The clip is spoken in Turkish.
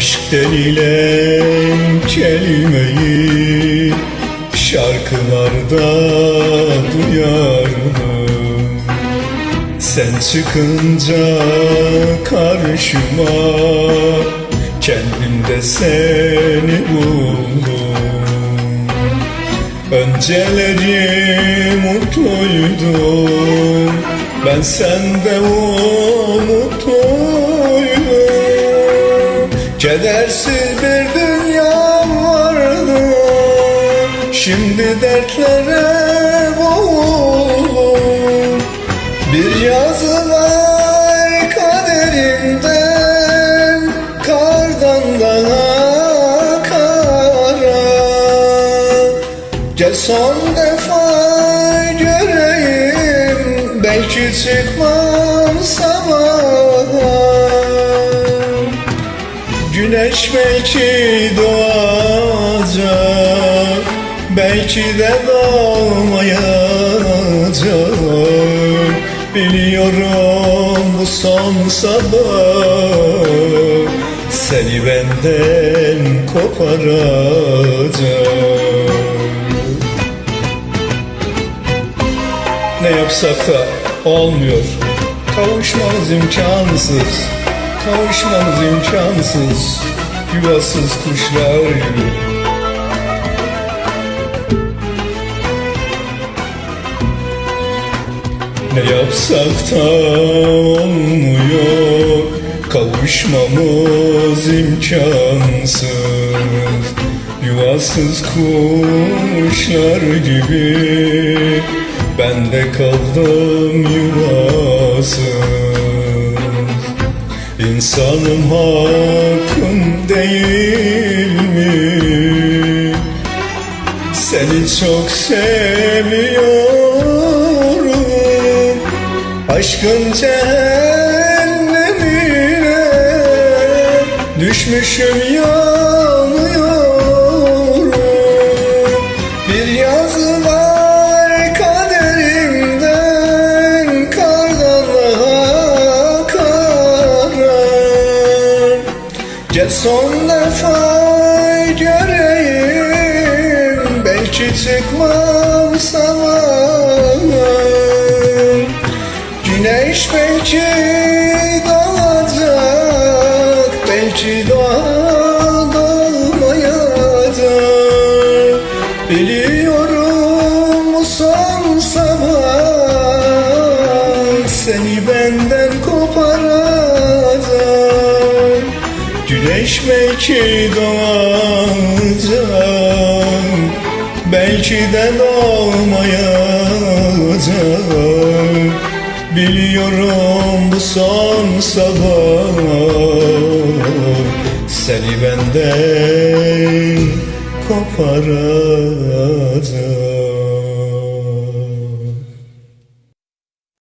Aşk denilen kelimeyi şarkılarda duyardım Sen çıkınca karşıma kendimde seni buldum. Önceleri mutluydum. Ben sende umutluydum Kedersiz bir dünya vardı. Şimdi dertlere boğuldum. Bir yazı var kaderimden Kardan daha kara. Gel son defa göreyim Belki çıkmam sabaha Güneş belki doğacak Belki de doğmayacak. Biliyorum bu son sabah Seni benden koparacak. Ne yapsak da olmuyor. Kavuşmamız imkansız Kavuşmamız imkansız Yuvasız kuşlar gibi Ne yapsak da olmuyor Kavuşmamız imkansız. Yuvasız kuşlar gibi Ben de kaldım yuvasız İnsanım hakkım değil mi? Seni çok seviyorum Aşkın cehennemine Düşmüşüm yanıyorum çıkmam sabaha Güneş belki doğacak Belki doğa doğmayacak Biliyorum son sabah Seni benden koparacak. Güneş belki doğacak Belki de doğmayacak. Biliyorum bu son sabah. Seni benden koparacak